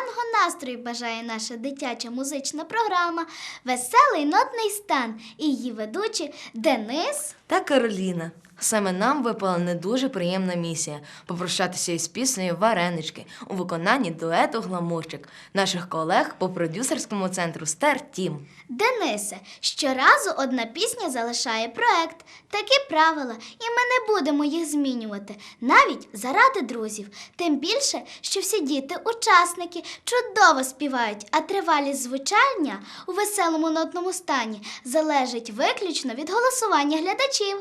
весняного настрою бажає наша дитяча музична програма Веселий нотний стан і її ведучі Денис. та Кароліна. Саме нам випала не дуже приємна місія попрощатися із піснею Варенички у виконанні дуету Гламурчик наших колег по продюсерському центру Стар Тім. Денисе, щоразу одна пісня залишає проект. Такі правила, і ми не будемо їх змінювати, навіть заради друзів. Тим більше, що всі діти-учасники чудово співають, а тривалість звучання у веселому нотному стані залежить виключно від голосування глядачів.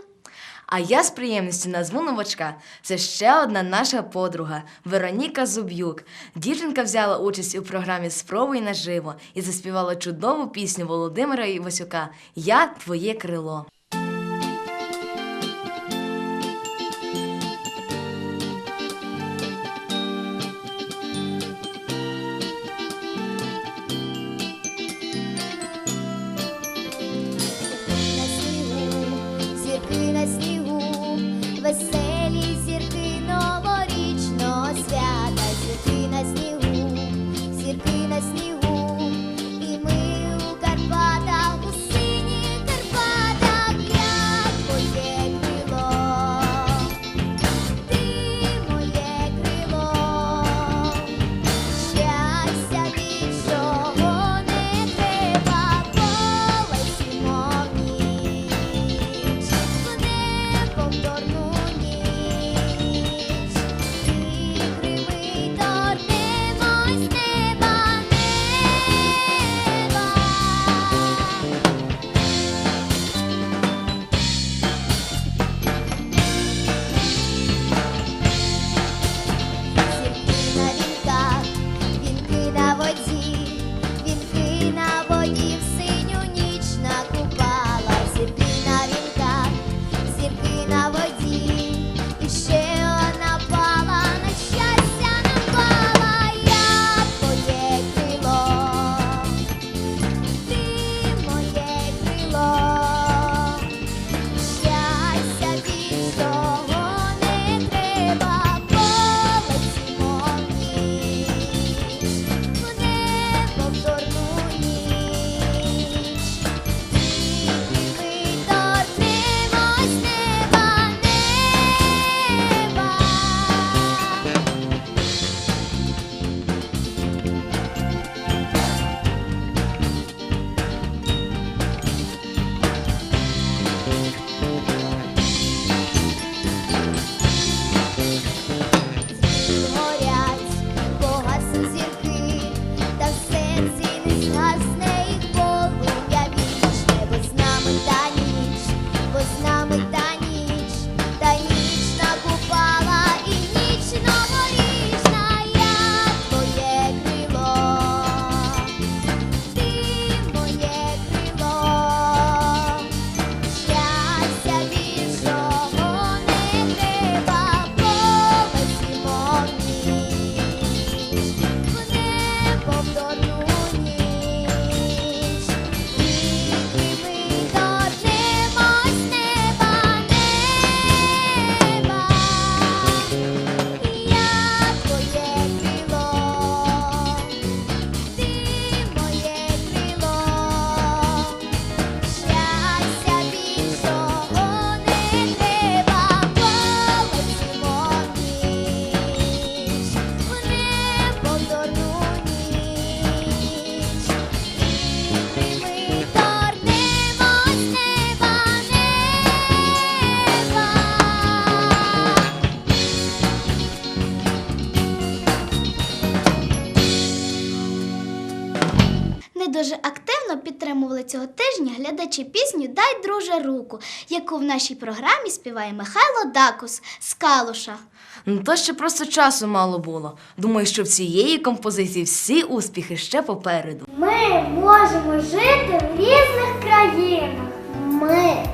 А я з приємністю назву новачка. Це ще одна наша подруга Вероніка Зуб'юк. Дівчинка взяла участь у програмі Спробуй наживо і заспівала чудову пісню Володимира Івасюка Я твоє крило. Цього тижня глядачі пісню Дай друже руку, яку в нашій програмі співає Михайло Дакус з Калуша. Ну то ще просто часу мало було. Думаю, що в цієї композиції всі успіхи ще попереду. Ми можемо жити в різних країнах. Ми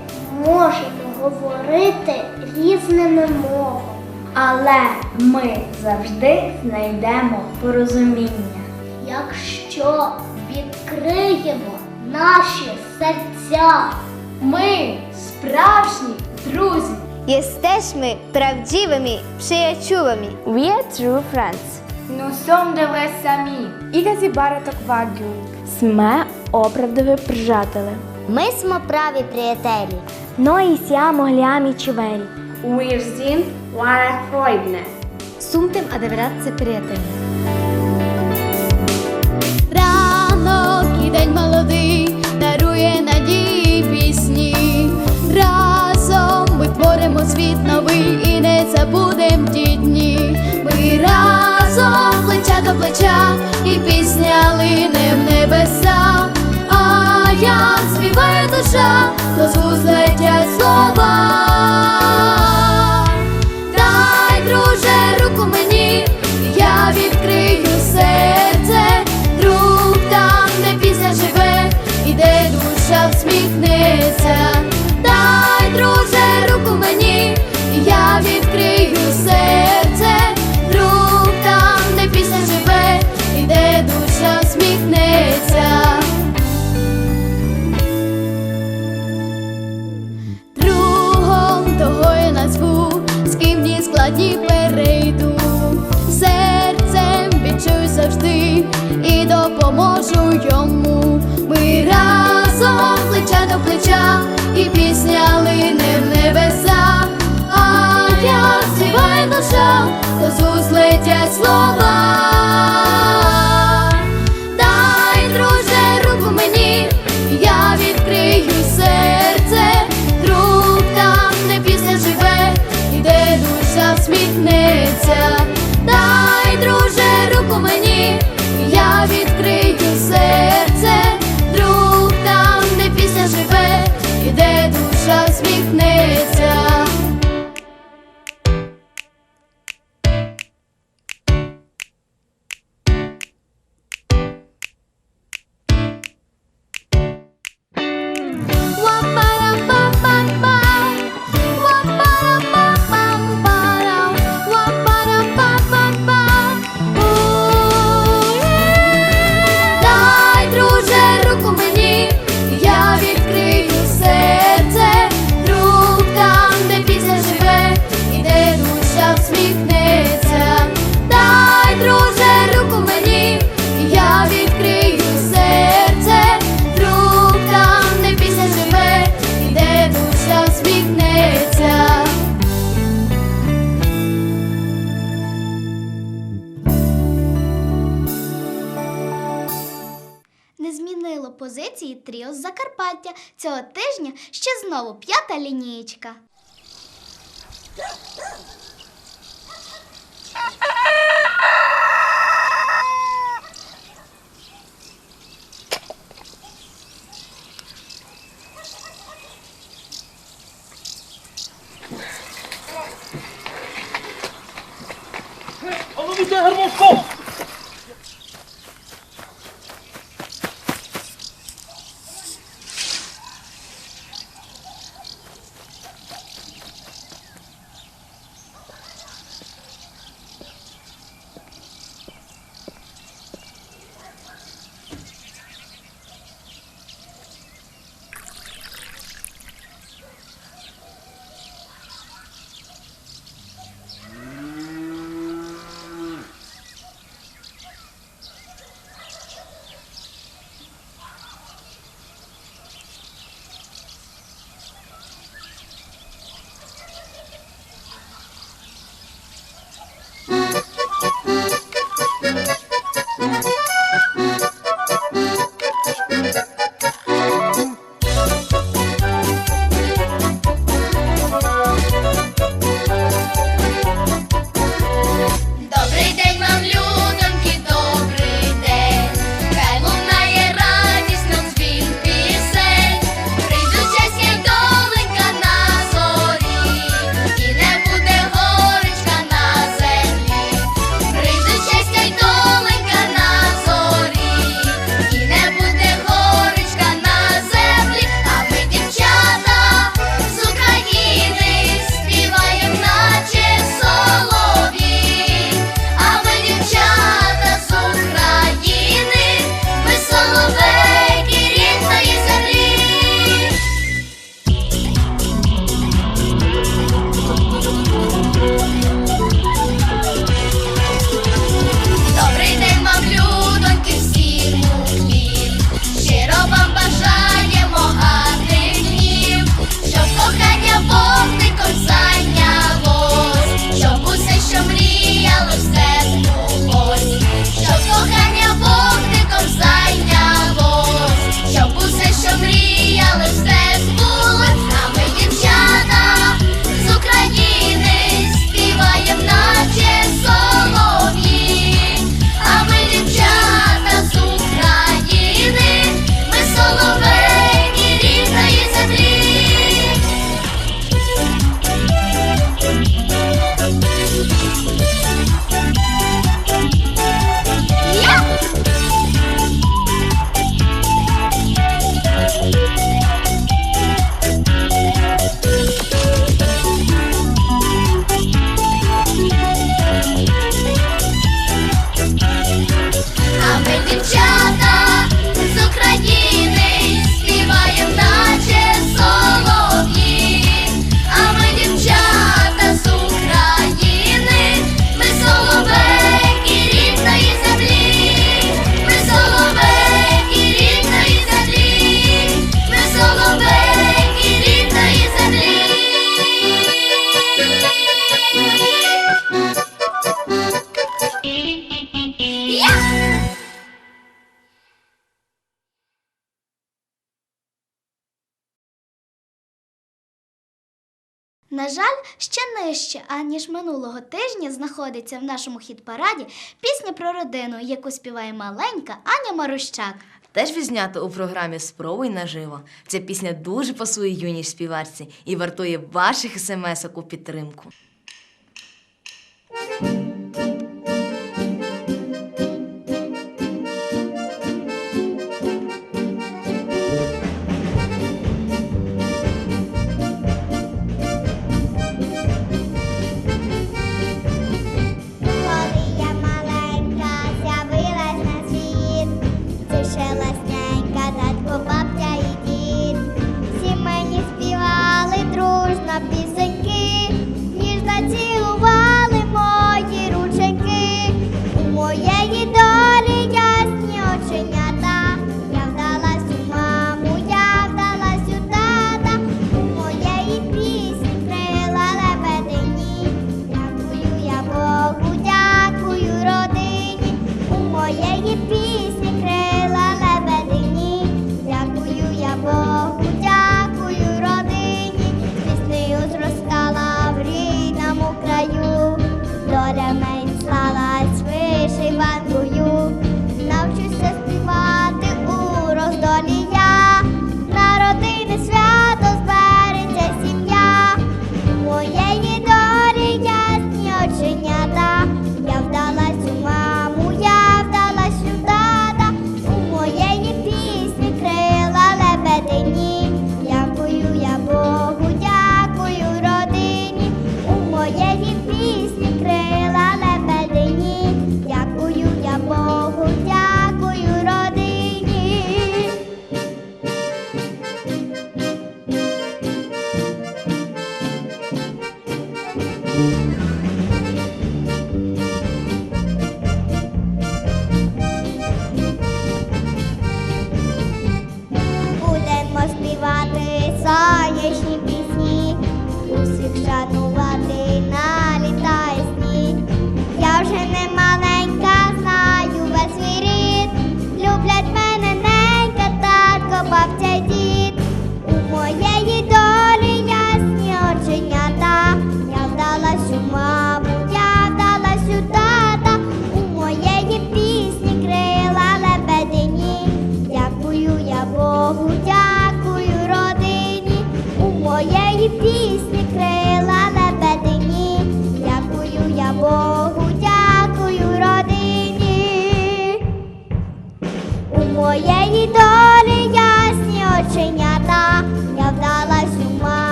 можемо говорити різними мовами. Але ми завжди знайдемо порозуміння. Якщо відкриємо наші серця, ми справжні друзі. Jesteśmy prawdziwymi przyjaciółmi. We are true friends. nous sommes de vrais amis. Igazi baratок vagyunk. Сме оправдові приятели. Ми смо праві приятелі. Noi siamo gli amici veri. Wir sind wahre Freunde. Suntem adevărați prieteni. Ранок і день молодий дарує надії пісні. Разом ми творимо світ новий і не забудем ті дні. Ми разом плеча до плеча, і пісня лине в небеса. А як співає душа, то з слова. Дай, друже, руку мені, я відкрию серце, всміхнеться. Дай, друже, руку мені, я відкрию серце, друг там, де пісня живе, і де душа всміхнеться. Другом того я назву, з ким ні складні перейду, серцем відчую завжди і допоможу йому. Ми разом плеча, і пісня лине в небеса, а я співає душа, то з слова. композиції Тріо з Закарпаття. Цього тижня ще знову п'ята лінієчка. Vamos! На жаль, ще нижче, аніж минулого тижня знаходиться в нашому хіт-параді пісня про родину, яку співає маленька Аня Марущак. Теж відзнято у програмі Спробуй наживо. Ця пісня дуже пасує юній співачці і вартує ваших смс-ок у підтримку.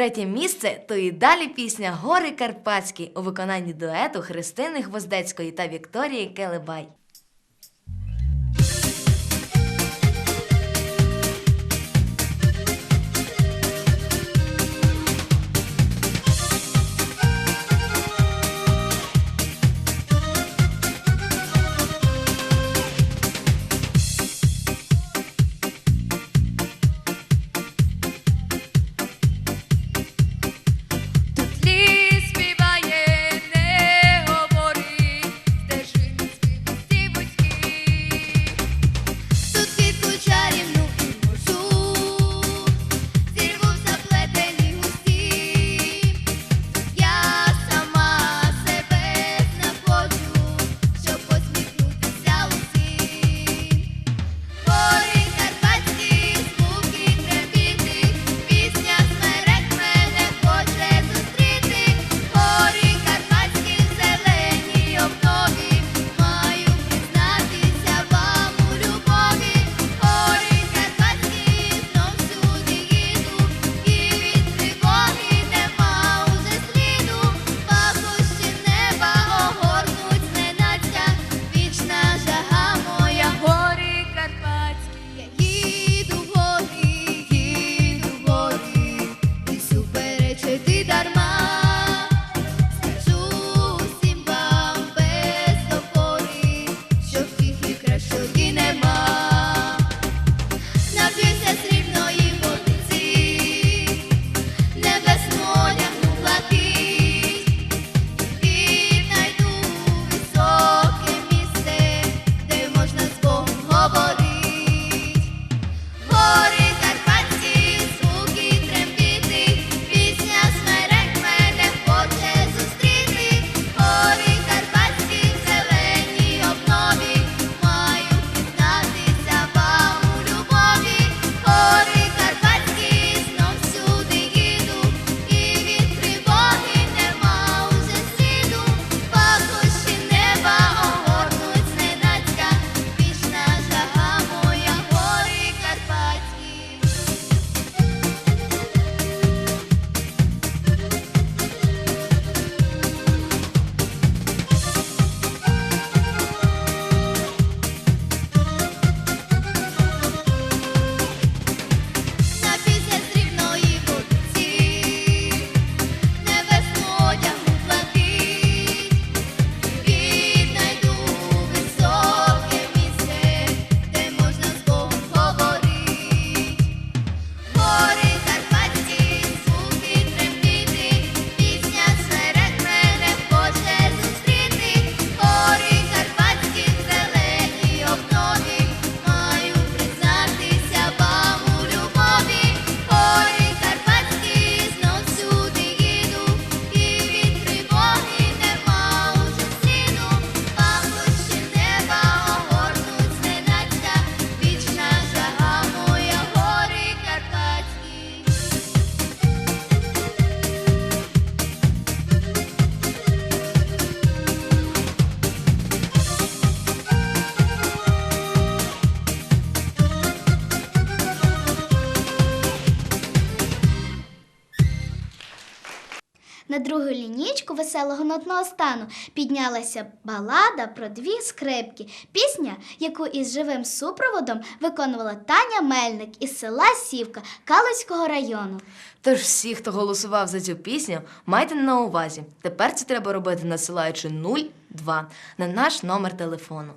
Третє місце то і далі пісня Гори Карпатські у виконанні дуету Христини Гвоздецької та Вікторії Келебай. куточку веселого нотного стану піднялася балада про дві скрипки, пісня, яку із живим супроводом виконувала Таня Мельник із села Сівка Калицького району. Тож всі, хто голосував за цю пісню, майте на увазі. Тепер це треба робити, насилаючи 02 на наш номер телефону.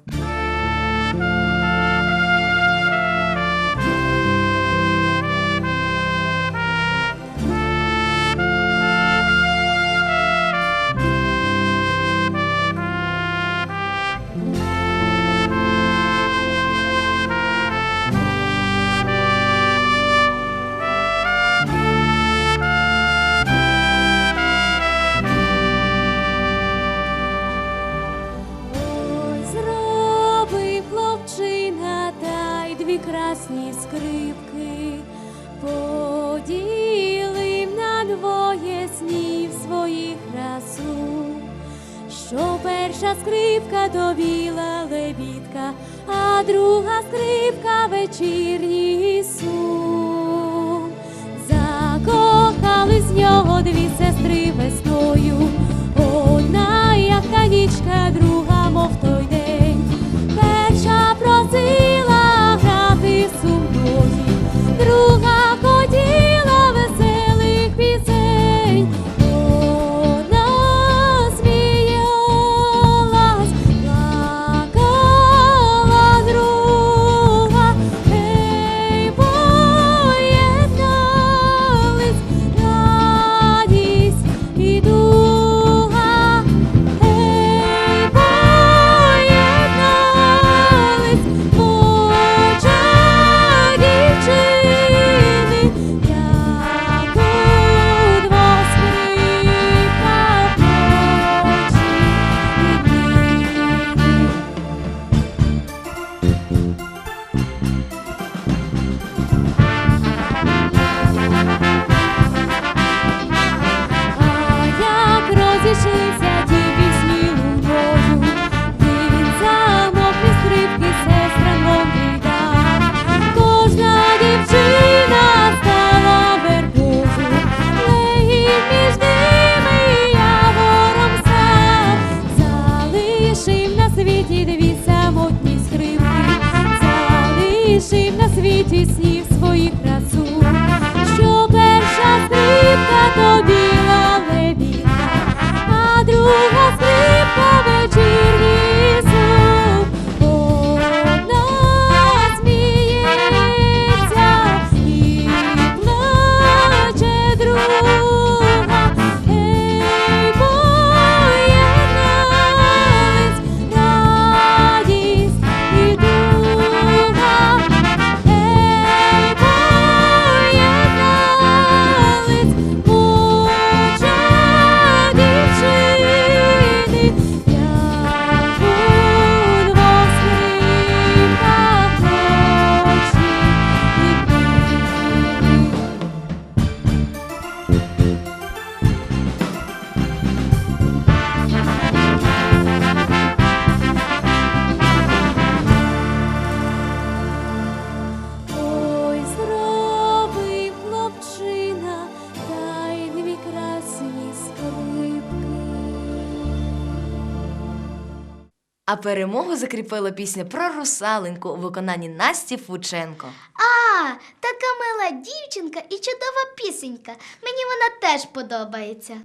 перемогу закріпила пісня про русалинку у виконанні Насті Фученко. А, така мила дівчинка і чудова пісенька. Мені вона теж подобається.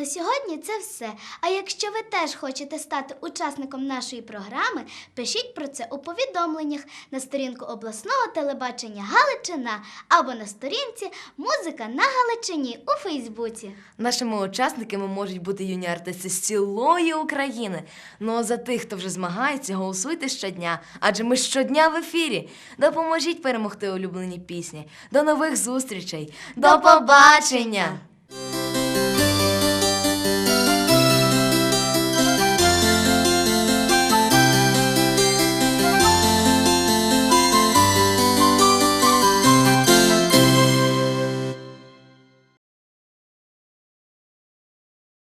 На сьогодні це все. А якщо ви теж хочете стати учасником нашої програми, пишіть про це у повідомленнях на сторінку обласного телебачення Галичина або на сторінці Музика на Галичині у Фейсбуці. Нашими учасниками можуть бути юні артисти з цілої України. Ну а за тих, хто вже змагається, голосуйте щодня, адже ми щодня в ефірі. Допоможіть перемогти улюблені пісні. До нових зустрічей. До побачення!